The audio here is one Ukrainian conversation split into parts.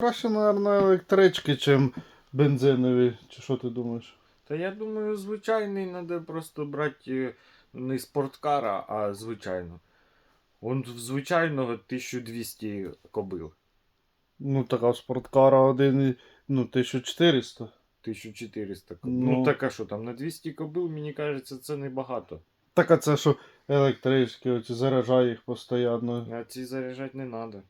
Краще, мабуть, електрички, чим бензинові. Чи що ти думаєш? Та я думаю, звичайний треба просто брати е, не спорткара, а звичайно. Он в звичайного 1200 кобил. Ну, така спорткара один, ну, 1400. 1400 кобил. Ну. Ну, так а що там, на 200 кобил, мені кажеться, це небагато. Так, а це що електрички, оці заряджає їх постійно. А ці заряджати не треба.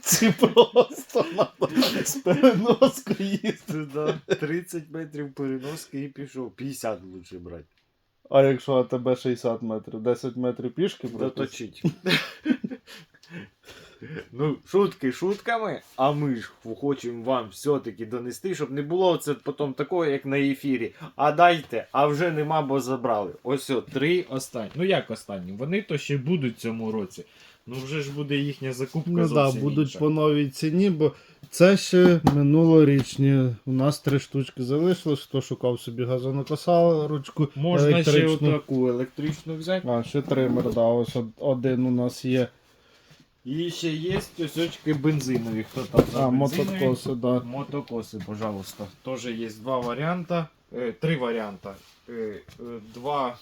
Ці просто надо з переноскою їсти. Да. 30 метрів переноски і пішов. 50 лучше брати. А якщо АТБ 60 метрів, 10 метрів пішки пройти? Доточить. Ну, шутки шутками, а ми ж хочемо вам все-таки донести, щоб не було це потім такого, як на ефірі. А дайте, а вже нема, бо забрали. Ось о, три останні. Ну як останні? Вони то ще будуть в цьому році. Ну вже ж буде їхня закупка Ну так, будуть інша. по новій ціні, бо це ще минулорічні. У нас три штучки залишилось. Хто шукав собі газонокосарочку Можна ще електричну. отаку електричну взяти. А, ще тример, да, ось один у нас є. І ще є осьочки бензинові. Хто там за А, бензинові? мотокоси, да. Мотокосы, пожалуйста. Тоже есть два варианта. Э, три варианта. Э, э, два.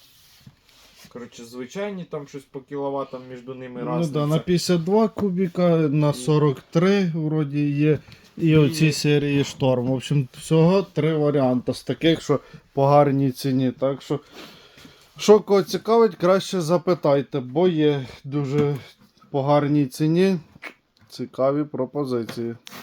Короче, звичайні, там щось по кіловатам між ними Ну разниця. да, на 52 кубіка, на 43 вроді є. І оці серії шторм. В общем, всього три варіанти з таких, що по гарній ціні. Так що, що кого цікавить, краще запитайте, бо є дуже по гарній ціні цікаві пропозиції.